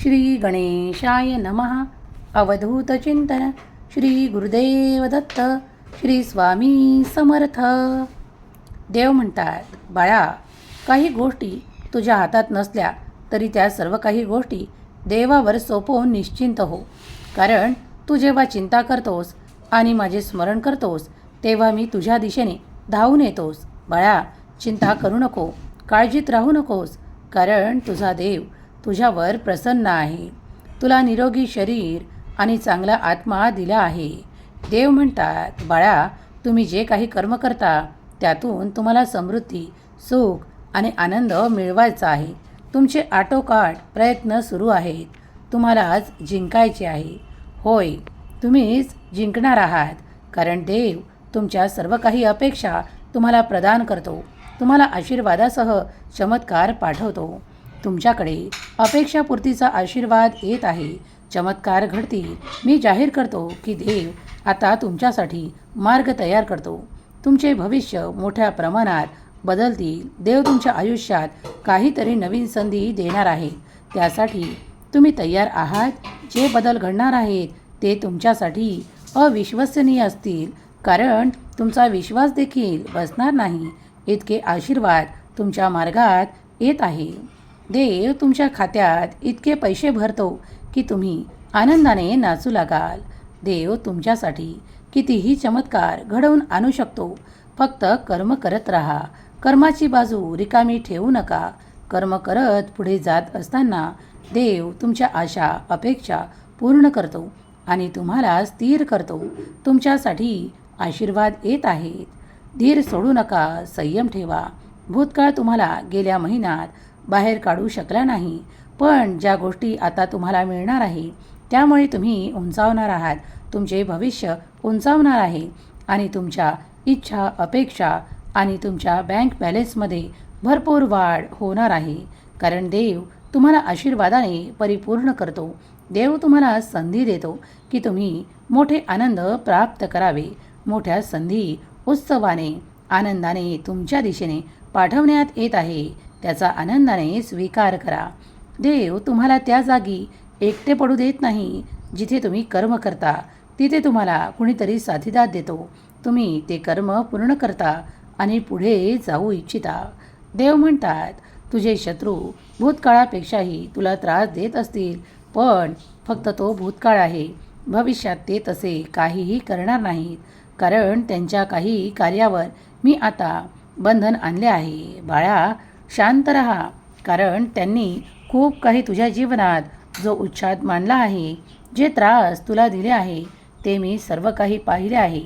श्री गणेशाय नमः अवधूतचिंतन श्री गुरुदेव दत्त. श्री स्वामी समर्थ. देव म्हणतात बाळा काही गोष्टी तुझ्या हातात नसल्या तरी त्या सर्व काही गोष्टी देवावर सोपवून निश्चिंत हो. कारण तू जेव्हा चिंता करतोस आणि माझे स्मरण करतोस तेव्हा मी तुझ्या दिशेने धावून येतोस. बाळा चिंता करू नको काळजीत राहू नकोस. कारण तुझा देव तुझ्यावर प्रसन्न आहे. तुला निरोगी शरीर आणि चांगला आत्मा दिला आहे. देव म्हणतात बाळा तुम्ही जे काही कर्म करता त्यातून तुम्हाला समृद्धी सुख आणि आनंद मिळवायचा आहे. तुमचे आटोकाट प्रयत्न सुरू आहेत. तुम्हालाच जिंकायचे आहे. होय तुम्हीच जिंकणार आहात कारण देव तुमच्या सर्व काही अपेक्षा तुम्हाला प्रदान करतो. तुम्हाला आशीर्वादासह चमत्कार पाठवतो. तुमच्याकडे अपेक्षापूर्तीचा आशीर्वाद येत आहे. चमत्कार घडतील. मी जाहीर करतो की देव आता तुमच्यासाठी मार्ग तयार करतो. तुमचे भविष्य मोठ्या प्रमाणात बदलतील. देव तुमच्या आयुष्यात काहीतरी नवीन संधी देणार आहे. त्यासाठी तुम्ही तयार आहात. जे बदल घडणार आहेत ते तुमच्यासाठी अविश्वसनीय असतील. कारण तुमचा विश्वास देखील बसणार नाही. इतके आशीर्वाद तुमच्या मार्गात येत आहे. देव तुमच्या खात्यात इतके पैसे भरतो की तुम्ही आनंदाने नाचू लागाल. देव तुमच्यासाठी कितीही चमत्कार घडवून आणू शकतो. फक्त कर्म करत राहा. कर्माची बाजू रिकामी ठेवू नका. कर्म करत पुढे जात असताना देव तुमच्या आशा अपेक्षा पूर्ण करतो आणि तुम्हाला स्थिर करतो. तुमच्यासाठी आशीर्वाद येत आहेत. धीर सोडू नका संयम ठेवा. भूतकाळ तुम्हाला गेल्या महिन्यात बाहेर काढू शकला नाही. पण ज्या गोष्टी आता तुम्हाला मिळणार आहे त्यामुळे तुम्ही उंचावणार आहात. तुमचे भविष्य उंचावणार आहे. आणि तुमच्या इच्छा अपेक्षा आणि तुमच्या बँक बॅलन्समध्ये भरपूर वाढ होणार आहे. कारण देव तुम्हाला आशीर्वादाने परिपूर्ण करतो. देव तुम्हाला संधी देतो की तुम्ही मोठे आनंद प्राप्त करावे. मोठ्या संधी उत्सवाने आनंदाने तुमच्या दिशेने पाठवण्यात येत आहे. त्याचा आनंदाने स्वीकार करा. देव तुम्हाला त्या जागी एकटे पडू देत नाही जिथे तुम्ही कर्म करता तिथे तुम्हाला कुणीतरी साथीदार देतो. तुम्ही ते कर्म पूर्ण करता आणि पुढे जाऊ इच्छिता. देव म्हणतात तुझे शत्रू भूतकाळापेक्षाही तुला त्रास देत असतील पण फक्त तो भूतकाळ आहे. भविष्यात ते तसे काहीही करणार नाहीत कारण त्यांच्या काही कार्यावर मी आता बंधन आणले आहे. बाळा शांत रहा कारण त्यांनी खूप काही तुझ्या जीवनात जो उच्छाद मानला आहे जे त्रास तुला दिले आहे ते मी सर्व काही पाहिले आहे.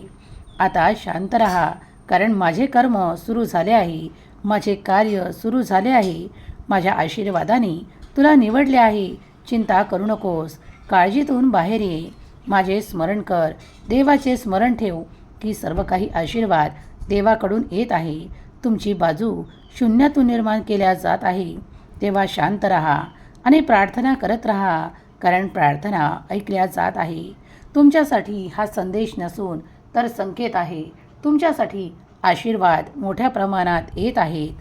आता शांत रहा कारण माझे कर्म सुरू झाले आहे माझे कार्य सुरू झाले आहे. माझ्या आशीर्वादाने तुला निवडले आहे. चिंता करू नकोस काळजीतून बाहेर ये. माझे स्मरण कर देवाचे स्मरण ठेव की सर्व काही आशीर्वाद देवाकडून येत आहे. तुमची बाजू शून्यातून निर्माण केल्या जात आहे. तेव्हा शांत रहा आणि प्रार्थना करत राहा कारण प्रार्थना ऐकल्या जात आहे. तुमच्यासाठी हा संदेश नसून तर संकेत आहे. तुमच्यासाठी आशीर्वाद मोठ्या प्रमाणात येत आहेत.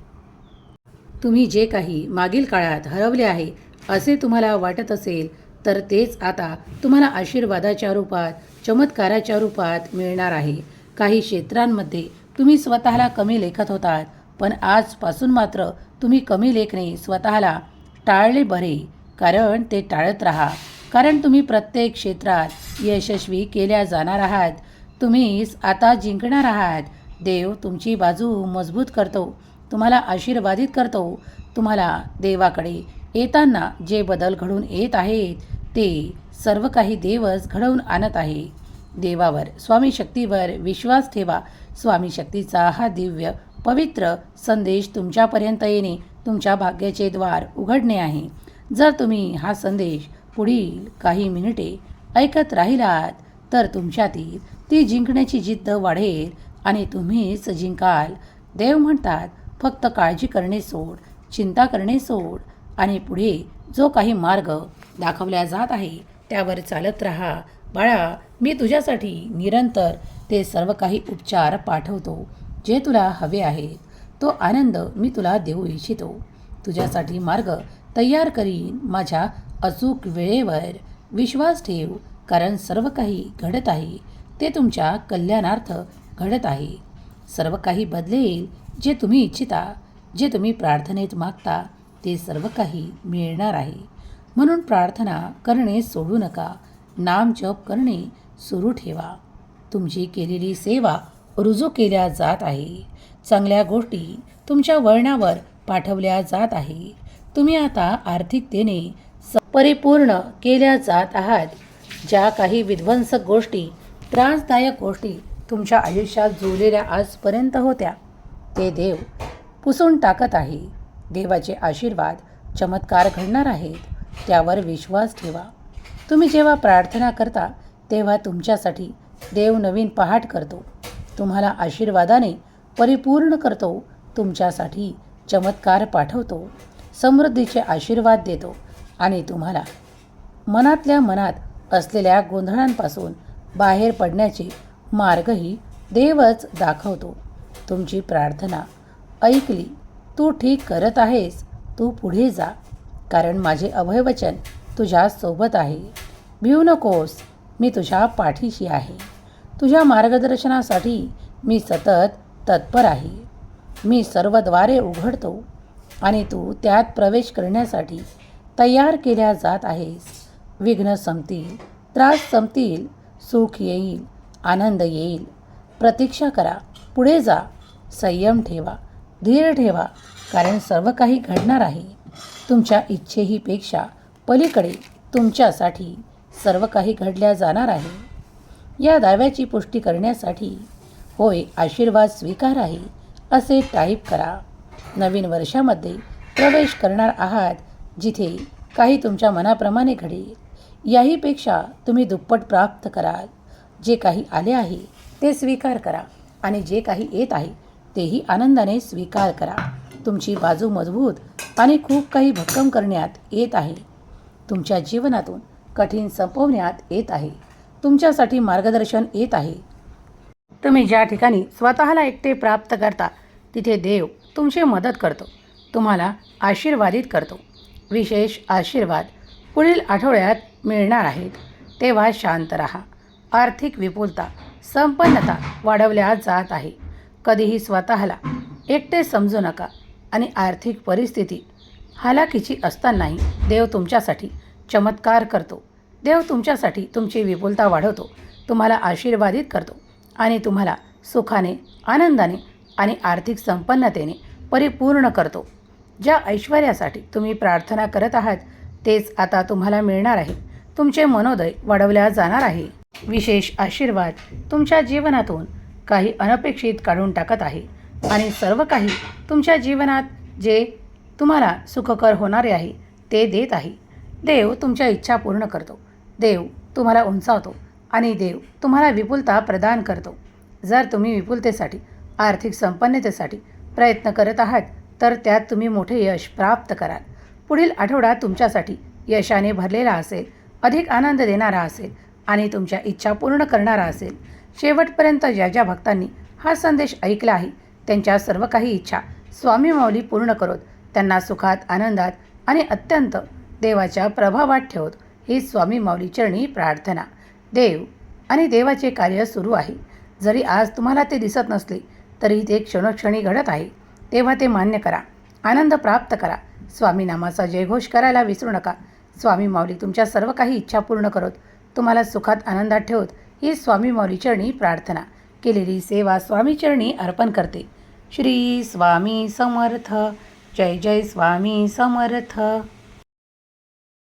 तुम्ही जे काही मागील काळात हरवले आहे असे तुम्हाला वाटत असेल तर तेच आता तुम्हाला आशीर्वादाच्या रूपात चमत्काराच्या रूपात मिळणार आहे. काही क्षेत्रांमध्ये तुम्ही स्वतःला कमी लेखत होतात पण आजपासून मात्र तुम्ही कमी लेखणे स्वतःला टाळले बरे कारण ते टाळत राहा. कारण तुम्ही प्रत्येक क्षेत्रात यशस्वी केल्या जाणार आहात. तुम्हीच आता जिंकणार आहात. देव तुमची बाजू मजबूत करतो. तुम्हाला आशीर्वादित करतो. तुम्हाला देवाकडे येताना जे बदल घडून येत आहेत ते सर्व काही देवच घडवून आणत आहे. देवावर स्वामी शक्तीवर विश्वास ठेवा. स्वामी शक्तीचा हा दिव्य पवित्र संदेश तुमच्यापर्यंत येणे तुमच्या भाग्याचे द्वार उघडणे आहे. जर तुम्ही हा संदेश पुढील काही मिनिटे ऐकत राहिलात तर तुमच्यातील ती जिंकण्याची जिद्द वाढेल आणि तुम्हीच जिंकाल. देव म्हणतात फक्त काळजी करणे सोड चिंता करणे सोड आणि पुढे जो काही मार्ग दाखवला जात आहे त्यावर चालत राहा. बाळा मी तुझ्यासाठी निरंतर ते सर्व काही उपचार पाठवतो. जे तुला हवे आहे तो आनंद मी तुला देऊ इच्छितो. तुझ्यासाठी मार्ग तयार करीन माझ्या अचूक वेळेवर. विश्वास ठेव कारण सर्व काही घडत आहे ते तुमच्या कल्याणार्थ घडत आहे. सर्व काही बदलेल जे तुम्ही इच्छिता जे तुम्ही प्रार्थनेत मागता ते सर्व काही मिळणार आहे. म्हणून प्रार्थना करणे सोडू नका नाम जप करणे सुरू ठेवा. तुमची केलेली सेवा रुजू केल्या जात आहे. चांगल्या गोष्टी तुमच्या वळणावर पाठवल्या जात आहे. तुम्ही आता आर्थिकतेने स- परिपूर्ण केल्या जात आहात. ज्या काही विध्वंसक गोष्टी त्रासदायक गोष्टी तुमच्या आयुष्यात जुळलेल्या आजपर्यंत होत्या ते देव पुसून टाकत आहे. देवाचे आशीर्वाद चमत्कार घडणार आहेत त्यावर विश्वास ठेवा. तुम्ही जेव्हा प्रार्थना करता तेव्हा तुमच्यासाठी देव नवीन पहाट करतो. तुम्हाला आशीर्वादाने परिपूर्ण करतो तुमच्यासाठी चमत्कार पाठवतो समृद्धीचे आशीर्वाद देतो आणि तुम्हाला मनातल्या मनात असलेल्या गोंधळांपासून बाहेर पडण्याचे मार्गही देवच दाखवतो. तुमची प्रार्थना ऐकली तू ठीक करत आहेस तू पुढे जा कारण माझे अभयवचन तुझ्यासोबत आहे. भिऊ नकोस मी तुझ्या पाठीशी आहे. तुझ्या मार्गदर्शनासाठी मी सतत तत्पर आहे. मी सर्वद्वारे उघडतो आणि तू त्यात प्रवेश करण्यासाठी तयार केल्या जात आहेस. विघ्न संपतील त्रास संपतील सुख येईल आनंद येईल. प्रतीक्षा करा पुढे जा संयम ठेवा धीर ठेवा कारण सर्व काही घडणार आहे. तुमच्या इच्छेहीपेक्षा पलीकडे तुमच्यासाठी सर्व काही घडल्या जाणार आहे. या दाव्याची पुष्टी करण्यासाठी होय आशीर्वाद स्वीकार आहे असे टाईप करा. नवीन वर्षामध्ये प्रवेश करणार आहात जिथे काही तुमच्या मनाप्रमाणे घडेल. याहीपेक्षा तुम्ही दुप्पट प्राप्त कराल. जे काही आले आहे ते स्वीकार करा. आणि जे काही येत आहे तेही आनंदाने स्वीकार करा. तुमची बाजू मजबूत आणि खूप काही भक्कम करण्यात येत आहे. तुमच्या जीवनातून कठीण संपवण्यात येत आहे. तुमच्यासाठी मार्गदर्शन येत आहे. तुम्ही ज्या ठिकाणी स्वतःला एकटे प्राप्त करता तिथे देव तुमची मदत करतो. तुम्हाला आशीर्वादित करतो. विशेष आशीर्वाद पुढील आठवड्यात मिळणार आहेत. तेव्हा शांत राहा. आर्थिक विपुलता संपन्नता वाढवल्या जात आहे. कधीही स्वतःला एकटे समजू नका आणि आर्थिक परिस्थिती हालाकीची असतानाही देव तुमच्यासाठी चमत्कार करतो. देव तुमच्यासाठी तुमची विपुलता वाढवतो. तुम्हाला आशीर्वादित करतो आणि तुम्हाला सुखाने आनंदाने आणि आर्थिक संपन्नतेने परिपूर्ण करतो. ज्या ऐश्वर्यासाठी तुम्ही प्रार्थना करत आहात तेच आता तुम्हाला मिळणार आहे. तुमचे मनोदय वाढवल्या जाणार आहे. विशेष आशीर्वाद तुमच्या जीवनातून काही अनपेक्षित काढून टाकत आहे आणि सर्व काही तुमच्या जीवनात जे तुम्हाला सुखकर होणारे आहे ते देत आहे. देव तुमच्या इच्छा पूर्ण करतो. देव तुम्हाला उंचावतो आणि देव तुम्हाला विपुलता प्रदान करतो. जर तुम्ही विपुलतेसाठी आर्थिक संपन्नतेसाठी प्रयत्न करत आहात तर त्यात तुम्ही मोठे यश प्राप्त कराल. पुढील आठवडा तुमच्यासाठी यशाने भरलेला असेल अधिक आनंद देणारा असेल आणि तुमच्या इच्छा पूर्ण करणारा असेल. शेवटपर्यंत ज्या ज्या भक्तांनी हा संदेश ऐकला आहे त्यांच्या सर्व काही इच्छा स्वामी माऊली पूर्ण करत. त्यांना सुखात आनंदात आणि अत्यंत देवाच्या प्रभावात ठेवत ही स्वामी माऊलीचरणी प्रार्थना. देव आणि देवाचे कार्य सुरू आहे. जरी आज तुम्हाला ते दिसत नसले तरी ते क्षणोक्षणी घडत आहे. तेव्हा ते मान्य करा. आनंद प्राप्त करा. स्वामी नामाचा जयघोष करायला विसरू नका. स्वामी माऊली तुमच्या सर्व काही इच्छा पूर्ण करत तुम्हाला सुखात आनंदात ठेवत ही स्वामी माऊलीचरणी प्रार्थना. केलेली सेवा स्वामीचरणी अर्पण करते. श्री स्वामी समर्थ. जय जय स्वामी समर्थ.